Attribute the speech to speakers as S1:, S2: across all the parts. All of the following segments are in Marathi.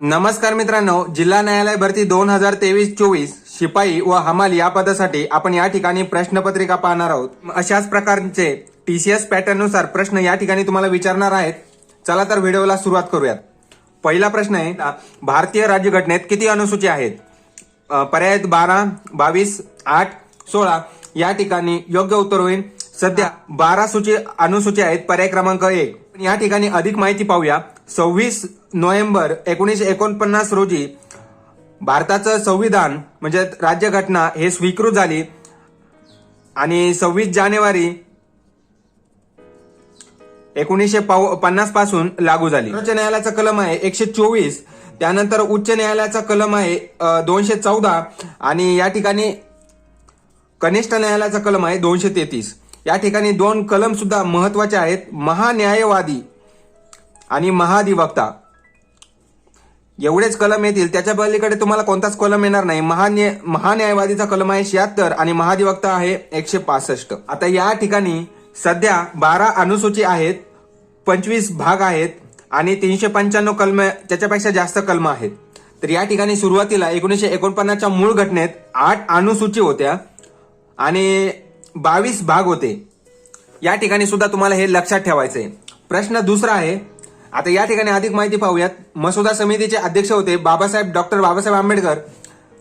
S1: नमस्कार मित्रांनो जिल्हा न्यायालय भरती दोन हजार तेवीस चोवीस शिपाई व हमाल या पदासाठी आपण या ठिकाणी प्रश्नपत्रिका पाहणार आहोत. अशाच प्रकारचे टीसीएस पॅटर्ननुसार प्रश्न या ठिकाणी तुम्हाला विचारणार आहेत. चला तर व्हिडिओला सुरुवात करूयात. पहिला प्रश्न आहे भारतीय राज्यघटनेत किती अनुसूची आहेत? पर्याय बारा बावीस आठ सोळा या ठिकाणी योग्य उत्तर होईल. सध्या बारा सूची अनुसूची आहेत पर्याय क्रमांक एक. या ठिकाणी अधिक माहिती पाहूया. सव्वीस नोव्हेंबर एकोणीसशे एकोणपन्नास रोजी भारताचं संविधान म्हणजे राज्यघटना हे स्वीकृत झाली. आणि सव्वीस जानेवारी एकोणीसशे पन्नासपासून लागू झाली. सर्वोच्च न्यायालयाचा कलम आहे एकशे चोवीस. त्यानंतर उच्च न्यायालयाचा कलम आहे दोनशे चौदा. आणि या ठिकाणी कनिष्ठ न्यायालयाचा कलम आहे दोनशे तेहतीस. या ठिकाणी दोन कलम सुद्धा महत्त्वाचे आहेत. महान्यायवादी आणि महाधिवक्ता. एवढेच कलम येतील त्याच्या पलीकडे तुम्हाला कोणताच कलम येणार नाही. महान्याय महान्यायवादीचा कलम आहे शहात्तर आणि महाधिवक्ता आहे एकशे पासष्ट. आता या ठिकाणी सध्या बारा अनुसूची आहेत पंचवीस भाग आहेत आणि तीनशे पंच्याण्णव कलम त्याच्यापेक्षा जास्त कलम आहेत. तर या ठिकाणी सुरुवातीला एकोणीसशे एकोणपन्नासच्या मूळ घटनेत आठ अनुसूची होत्या आणि बावीस भाग होते. या ठिकाणी सुद्धा तुम्हाला हे लक्षात ठेवायचंय. प्रश्न दुसरा आहे आता या ठिकाणी अधिक माहिती पाहूयात. मसुदा समितीचे अध्यक्ष होते बाबासाहेब डॉक्टर बाबासाहेब आंबेडकर.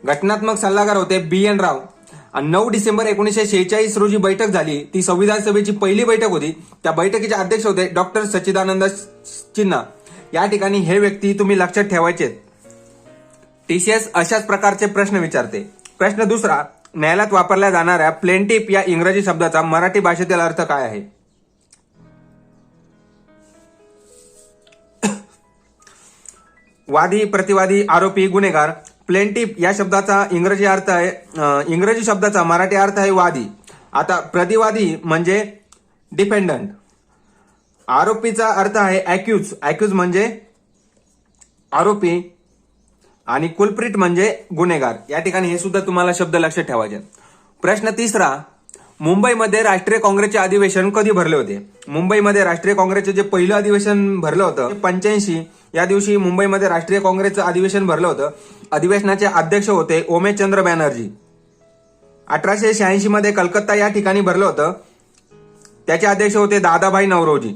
S1: घटनात्मक सल्लागार होते बी एन राव. आणि नऊ डिसेंबर एकोणीसशे शेहेचाळीस रोजी बैठक झाली. ती संविधान सभेची पहिली बैठक होती. त्या बैठकीचे अध्यक्ष होते डॉक्टर सच्चिदानंद चिन्हा. या ठिकाणी हे व्यक्ती तुम्ही लक्षात ठेवायचे टीसीएस अशाच प्रकारचे प्रश्न विचारते. प्रश्न दुसरा न्यायालयात वापरल्या जाणाऱ्या प्लेंटिप या इंग्रजी शब्दाचा मराठी भाषेतील अर्थ काय आहे? वादी प्रतिवादी आरोपी गुन्हेगार प्लेंटिप या शब्दाचा इंग्रजी अर्थ आहे इंग्रजी शब्दाचा मराठी अर्थ आहे वादी. आता प्रतिवादी म्हणजे डिपेंडंट आरोपीचा अर्थ आहे अॅक्यूज अॅक्यूज म्हणजे आरोपी आणि कुलप्रीट म्हणजे गुन्हेगार. या ठिकाणी हे सुद्धा तुम्हाला शब्द लक्षात ठेवायचे प्रश्न तिसरा मुंबईमध्ये राष्ट्रीय काँग्रेसचे अधिवेशन कधी भरले होते? मुंबईमध्ये राष्ट्रीय काँग्रेसचे जे पहिलं अधिवेशन भरलं होतं पंच्याऐंशी या दिवशी मुंबईमध्ये राष्ट्रीय काँग्रेसचं अधिवेशन भरलं होतं. अधिवेशनाचे अध्यक्ष होते ओमेशचंद्र बॅनर्जी. अठराशे शहाऐंशी मध्ये कलकत्ता या ठिकाणी भरलं होतं. त्याचे अध्यक्ष होते दादाभाई नवरोजी.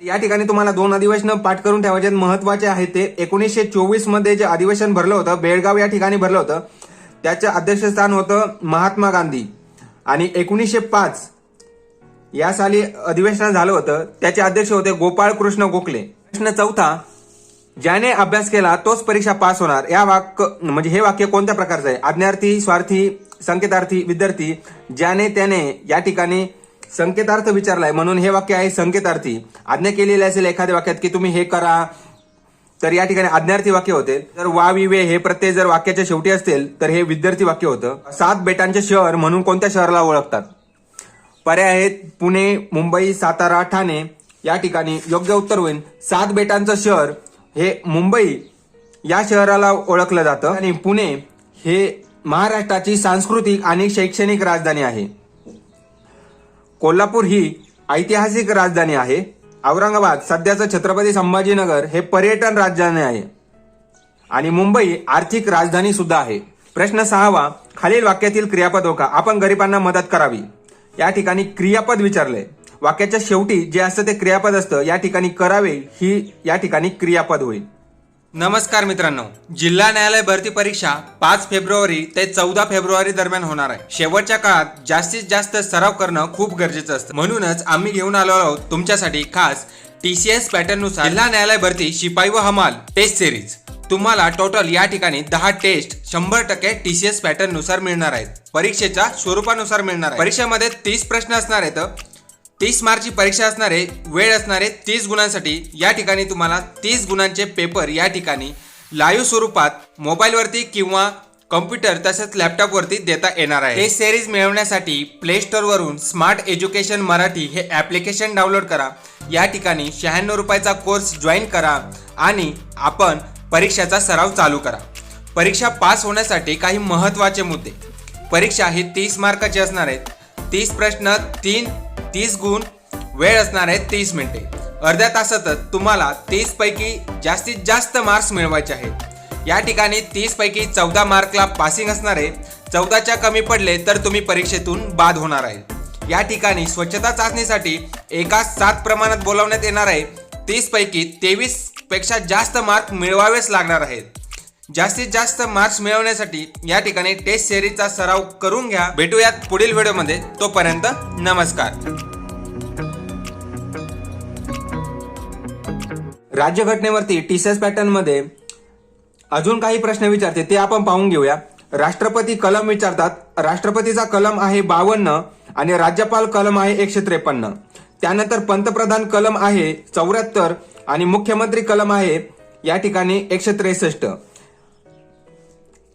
S1: या ठिकाणी तुम्हाला दोन अधिवेशन पाठ करून ठेवायचे महत्त्वाचे आहेत ते एकोणीसशे चोवीसमध्ये जे अधिवेशन भरलं होतं बेळगाव या ठिकाणी भरलं होतं. त्याचं अध्यक्षस्थान होतं महात्मा गांधी. आणि एकोणीसशे पाच या साली अधिवेशन झालं होतं. त्याचे अध्यक्ष होते गोपाळ कृष्ण गोखले. प्रश्न चौथा ज्याने अभ्यास केला तोच परीक्षा पास होणार. या वाक्य म्हणजे हे वाक्य कोणत्या प्रकारचं आहे? आज्ञार्थी स्वार्थी संकेतार्थी विद्यार्थी ज्याने त्याने या ठिकाणी संकेतार्थ विचारलाय म्हणून हे वाक्य आहे संकेतार्थी. आज्ञा केलेली असेल एखाद्या वाक्यात की तुम्ही हे करा तर या ठिकाणी आज्ञार्थी वाक्य होते. जर वा विवे हे प्रत्यय जर वाक्याच्या शेवटी असतील तर हे विद्यार्थी वाक्य होतं. सात बेटांचे शहर म्हणून कोणत्या शहराला ओळखतात? पर्याय आहेत पुणे मुंबई सातारा ठाणे. या ठिकाणी योग्य उत्तर होईल. सात बेटांचं शहर हे मुंबई या शहराला ओळखलं जातं. आणि पुणे हे महाराष्ट्राची सांस्कृतिक आणि शैक्षणिक राजधानी आहे. कोल्हापूर ही ऐतिहासिक राजधानी आहे. औरंगाबाद सध्याचं छत्रपती संभाजीनगर हे पर्यटन राजधानी आहे. आणि मुंबई आर्थिक राजधानी सुद्धा आहे. प्रश्न सहावा खालील वाक्यातील क्रियापद हो का आपण गरिबांना मदत करावी. या ठिकाणी क्रियापद विचारलंय. वाक्याच्या शेवटी जे असतं ते क्रियापद असतं. या ठिकाणी करावे ही या ठिकाणी क्रियापद होईल नमस्कार मित्रांनो. जिल्हा न्यायालय भरती परीक्षा पाच फेब्रुवारी ते चौदा फेब्रुवारी दरम्यान होणार आहे. शेवटच्या काळात जास्तीत जास्त सराव करणं खूप गरजेचं असतं. म्हणूनच आम्ही घेऊन आलो आहोत तुमच्यासाठी खास टीसीएस पॅटर्ननुसार जिल्हा न्यायालय भरती शिपाई व हमाल टेस्ट सिरीज. तुम्हाला टोटल या ठिकाणी दहा टेस्ट शंभर टक्के टीसीएस पॅटर्ननुसार मिळणार आहेत. परीक्षेच्या स्वरूपानुसार मिळणार आहे परीक्षेमध्ये तीस प्रश्न असणार आहेत. तीस मार्कची परीक्षा असणारे वेळ असणारे तीस गुणांसाठी या ठिकाणी तुम्हाला तीस गुणांचे पेपर या ठिकाणी लाईव्ह स्वरूपात मोबाईलवरती किंवा कम्प्युटर तसेच लॅपटॉपवरती देता येणार आहे. हे सिरीज मिळवण्यासाठी प्ले स्टोअरवरून स्मार्ट एज्युकेशन मराठी हे ॲप्लिकेशन डाउनलोड करा. या ठिकाणी शहाण्णव रुपयाचा कोर्स जॉईन करा आणि आपण परीक्षेचा सराव चालू करा. परीक्षा पास होण्यासाठी काही महत्त्वाचे मुद्दे. परीक्षा ही तीस मार्काची असणार आहेत. तीस प्रश्न तीन तीस गुण वेळ असणार आहे तीस मिनिटे. अर्ध्या तासातच तुम्हाला तीस पैकी जास्तीत जास्त मार्क्स मिळवायचे आहेत. या ठिकाणी तीस पैकी चौदा मार्कला पासिंग असणार आहे. चौदाच्या कमी पडले तर तुम्ही परीक्षेतून बाद होणार आहे. या ठिकाणी स्वच्छता चाचणीसाठी एका सात प्रमाणात बोलावण्यात येणार आहे. तीस पैकी तेवीसपेक्षा जास्त मार्क मिळवावेच लागणार आहेत. जास्तीत जास्त मार्क्स मिळवण्यासाठी या ठिकाणी टेस्ट सिरीजचा सराव करून घ्या. भेटूयात पुढील व्हिडिओमध्ये. तोपर्यंत नमस्कार. राज्यघटनेवरती टीसीएस एस पॅटर्नमध्ये अजून काही प्रश्न विचारते ते आपण पाहून घेऊया. राष्ट्रपती कलम विचारतात राष्ट्रपतीचा कलम आहे बावन्न आणि राज्यपाल कलम आहे एकशे त्रेपन्न. त्यानंतर पंतप्रधान कलम आहे चौऱ्याहत्तर आणि मुख्यमंत्री कलम आहे या ठिकाणी एकशे त्रेसष्ट.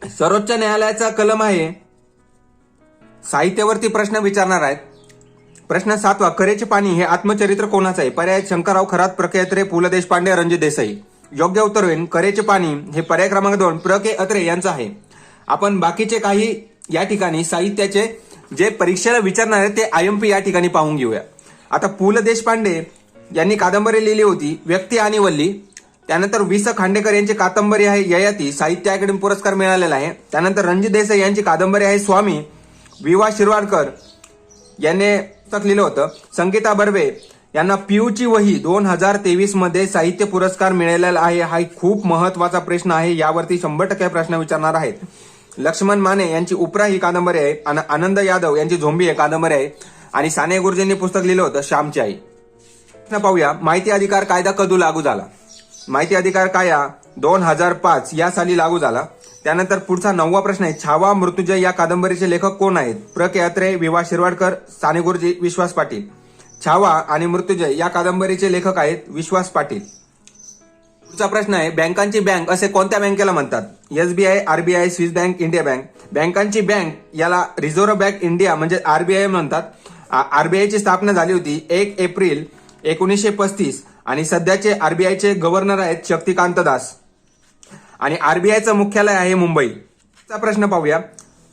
S1: सर्वोच्च न्यायालयाचा कलम आहे. साहित्यावरती प्रश्न विचारणार आहेत. प्रश्न सातवा करेचे पाणी हे आत्मचरित्र कोणाचं आहे? पर्याय शंकरराव खरात प्रकेत्रे पु. ल. देशपांडे रणजित देसाई. योग्य उत्तर होईल. करेचे पाणी हे पर्याय क्रमांक दोन प्र. के. अत्रे यांचं आहे. आपण बाकीचे काही या ठिकाणी साहित्याचे जे परीक्षेला विचारणार आहेत ते आय एम पी या ठिकाणी पाहून घेऊया. आता पु. ल. देशपांडे यांनी कादंबरी लिहिली होती व्यक्ती आणि वल्ली. त्यानंतर वि स खांडेकर यांची कादंबरी आहे ययाती साहित्य अकादमी पुरस्कार मिळालेला आहे. त्यानंतर रणजित देसाई यांची कादंबरी आहे स्वामी विवा शिरवाडकर यांनी पुस्तक लिहिलं होतं. संगीता बर्वे यांना पियूची वही दोन हजार तेवीसमध्ये साहित्य पुरस्कार मिळालेला आहे. हा खूप महत्त्वाचा प्रश्न आहे यावरती शंभर टक्के प्रश्न विचारणार आहेत. लक्ष्मण माने यांची उपरा ही कादंबरी आहे आणि आनंद यादव यांची झोंबी ही कादंबरी आहे. आणि साने गुरुजींनी पुस्तक लिहिलं होतं श्यामची आई. पाहूया माहिती अधिकार कायदा कधी लागू झाला. माहिती अधिकार काया दोन हजार पाच या साली लागू झाला. त्यानंतर पुढचा नववा प्रश्न आहे छावा मृत्युजय या कादंबरीचे लेखक कोण आहेत? प्र के अत्रे विवा शिरवाडकर साने गुरुजी विश्वास पाटील. छावा आणि मृत्युंजय या कादंबरीचे लेखक आहेत विश्वास पाटील. पुढचा प्रश्न आहे बँकांची बँक असे कोणत्या बँकेला म्हणतात? SBI RBI Swiss bank India bank. बँकांची बँक याला रिझर्व्ह बँक इंडिया म्हणजे आरबीआय म्हणतात. आरबीआयची स्थापना झाली होती एक एप्रिल एकोणीसशे पस्तीस. आणि सध्याचे आरबीआयचे गव्हर्नर आहेत शक्तिकांत दास. आणि आरबीआयचं मुख्यालय आहे मुंबईचा प्रश्न पाहूया.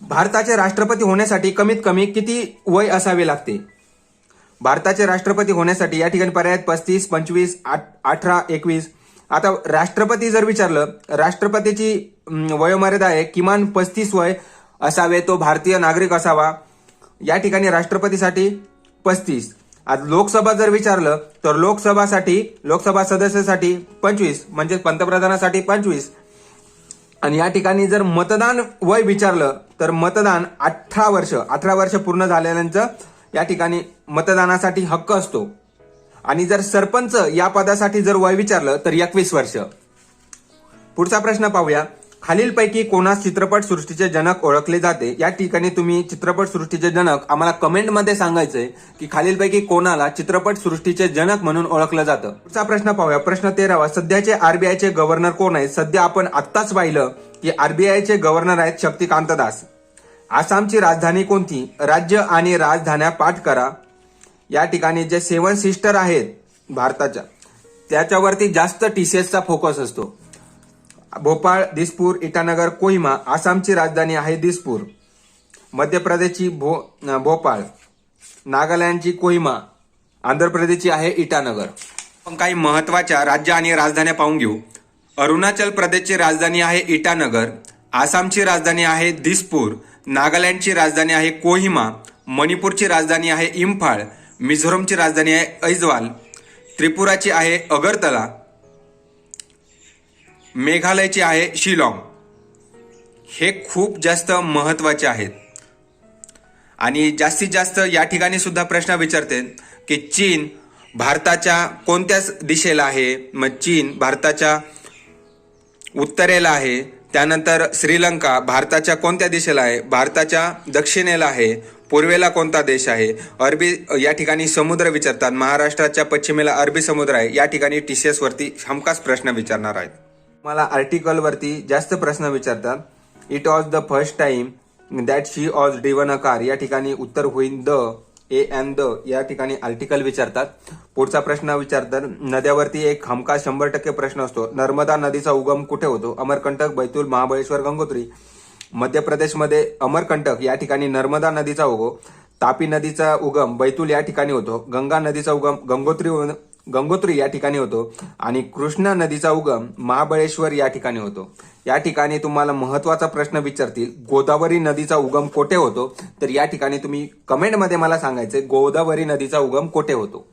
S1: भारताचे राष्ट्रपती होण्यासाठी कमीत कमी किती वय असावे लागते? भारताचे राष्ट्रपती होण्यासाठी या ठिकाणी पर्याय पस्तीस पंचवीस आठ- अठरा एकवीस. आता राष्ट्रपती जर विचारलं राष्ट्रपतीची वयोमर्यादा आहे किमान पस्तीस वय असावे तो भारतीय नागरिक असावा. या ठिकाणी राष्ट्रपतीसाठी पस्तीस. आज लोकसभा जर विचारलं तर लोकसभासाठी लोकसभा सदस्यासाठी पंचवीस म्हणजे पंतप्रधानासाठी पंचवीस. आणि या ठिकाणी जर मतदान वय विचारलं तर मतदान अठरा वर्ष अठरा वर्ष पूर्ण झालेल्यांचं या ठिकाणी मतदानासाठी हक्क असतो. आणि जर सरपंच या पदासाठी जर वय विचारलं तर एकवीस वर्ष. पुढचा प्रश्न पाहूया. खालीलपैकी कोणास चित्रपट सृष्टीचे जनक ओळखले जाते या ठिकाणी तुम्ही चित्रपट सृष्टीचे जनक आम्हाला कमेंटमध्ये सांगायचंय की खालीलपैकी कोणाला चित्रपट सृष्टीचे जनक म्हणून ओळखलं जातं. पुढचा प्रश्न पाहूया. प्रश्न तेरावा सध्याचे आरबीआयचे गव्हर्नर कोण आहेत सध्या आपण आत्ताच पाहिलं की आरबीआयचे गव्हर्नर आहेत शक्तिकांत दास. आसामची राजधानी कोणती? राज्य आणि राजधान्या पाठ करा. या ठिकाणी जे सेवन सिस्टर आहेत भारताच्या त्याच्यावरती जास्त टीसीएसचा फोकस असतो. भोपाळ दिसपूर इटानगर कोहिमा आसामची राजधानी आहे दिसपूर. मध्य प्रदेशची भो भोपाळ नागालँडची कोहिमा आंध्र प्रदेशची आहे इटानगर. आपण काही महत्त्वाच्या राज्य आणि राजधान्या पाहून घेऊ. अरुणाचल प्रदेशची राजधानी आहे इटानगर आसामची राजधानी आहे दिसपूर नागालँडची राजधानी आहे कोहिमा मणिपूरची राजधानी आहे इम्फाळ मिझोरमची राजधानी आहे ऐजवाल त्रिपुराची आहे अगरतला मेघालयची आहे शिलाँग. हे खूप जास्त महत्त्वाचे आहेत. आणि जास्तीत जास्त या ठिकाणी सुद्धा प्रश्न विचारते की चीन भारताच्या कोणत्या दिशेला आहे? मग चीन भारताच्या उत्तरेला आहे. त्यानंतर श्रीलंका भारताच्या कोणत्या दिशेला आहे? भारताच्या दक्षिणेला आहे. पूर्वेला कोणता देश आहे? अरबी या ठिकाणी समुद्र विचारतात. महाराष्ट्राच्या पश्चिमेला अरबी समुद्र आहे. या ठिकाणी टी सी एसवरती हमखास प्रश्न विचारणार आहेत. मला आर्टिकल वरती जास्त प्रश्न विचारतात. It was the first time that she has driven a car या ठिकाणी उत्तर होईल द ए अँड द या ठिकाणी आर्टिकल विचारतात. पुढचा प्रश्न विचारतात नद्यावरती एक हमका शंभर टक्के प्रश्न असतो. नर्मदा नदीचा उगम कुठे होतो? अमरकंटक बैतूल महाबळेश्वर गंगोत्री. मध्य प्रदेशमध्ये अमरकंटक या ठिकाणी नर्मदा नदीचा उगम तापी नदीचा उगम बैतूल या ठिकाणी होतो. गंगा नदीचा उगम गंगोत्री गंगोत्री या ठिकाणी होतो आणि कृष्णा नदीचा उगम महाबळेश्वर या ठिकाणी होतो. या ठिकाणी तुम्हाला महत्त्वाचा प्रश्न विचारतील गोदावरी नदीचा उगम कोठे होतो? तर या ठिकाणी तुम्ही कमेंटमध्ये मला सांगायचे गोदावरी नदीचा उगम कोठे होतो?